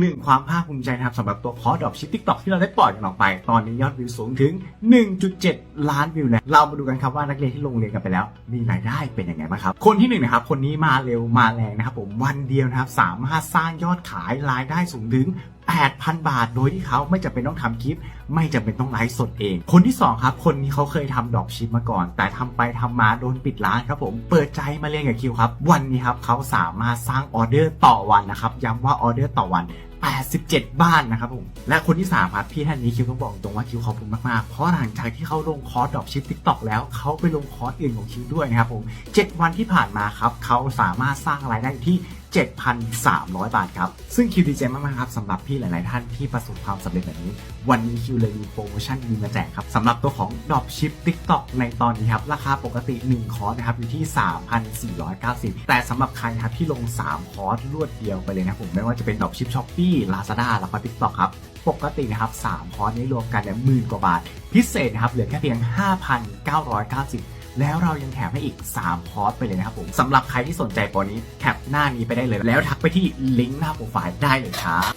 หนึ่งความภาคภูมิใจนะครับสำหรับตัวพอดอกชิปทิกตอกที่เราได้ปล่อยกันออกไป ตอนนี้ยอดวิวสูงถึง 1.7 ล้านวิวแล้วเรามาดูกันครับว่านักเรียนที่ลงเรียนกันไปแล้ว มีรายได้เป็นยังไงบ้างครับ คนที่หนึ่งนะครับคนนี้มาเร็วมาแรงนะครับผมวันเดียวนะครับสามารถสร้างยอดขายรายได้สูงถึง 8,000 บาท โดยที่เขาไม่จำเป็นต้องทำคลิป ไม่จำเป็นต้องไลฟ์สดเอง คนที่สองครับ คนนี้เขาเคยทำดอปชิปมาก่อน แต่ทำไปทำมาโดนปิดร้านครับผม เปิดใจมาเรียนกับคิวครับ วันนี้ครับเขาสามารถสร้างออเดอร์ต่อวันนะครับ ย้ำว่าออเดอร์ต่อวัน87 บ้านนะครับผม และคนที่ 3 ครับ พี่ท่านนี้คิวต้องบอกตรงว่าคิวขอบคุณมาก ๆ เพราะหลังจากที่เขาลงคอร์สดอปชิปทิกตอกแล้ว เขาไปลงคอร์สอื่นของคิวด้วยนะครับผม 7 วันที่ผ่านมาครับ เขาสามารถสร้างรายได้ที่ 7,300 บาทครับ ซึ่งคิวดีใจมากๆครับสำหรับพี่หลาย ๆ ท่านที่ประสบความสำเร็จแบบนี้ วันนี้คิวเลยมีโปรโมชั่นดีมาแจกครับสำหรับตัวของ Dropship TikTok ในตอนนี้ครับ ราคาปกติ 1 คอร์สนะครับ อยู่ที่ 3,490 แต่สำหรับใครครับที่ลง 3 คอร์สรวดเดียวไปเลยนะผมไม่ว่าจะเป็น Dropship Shopee Lazada แล้วก็ TikTok ครับปกตินะครับ 3 คอร์สนี้รวมกันเนี่ยหมื่นกว่าบาท พิเศษนะครับเหลือแค่เพียง 5,990 แล้วเรายังแถมให้อีก 3 คอร์สไปเลยนะครับผมสำหรับใครที่สนใจโปรนี้แคปหน้านี้ไปได้เลย แล้วทักไปที่ลิงก์หน้าโปรไฟล์ได้เลยครับ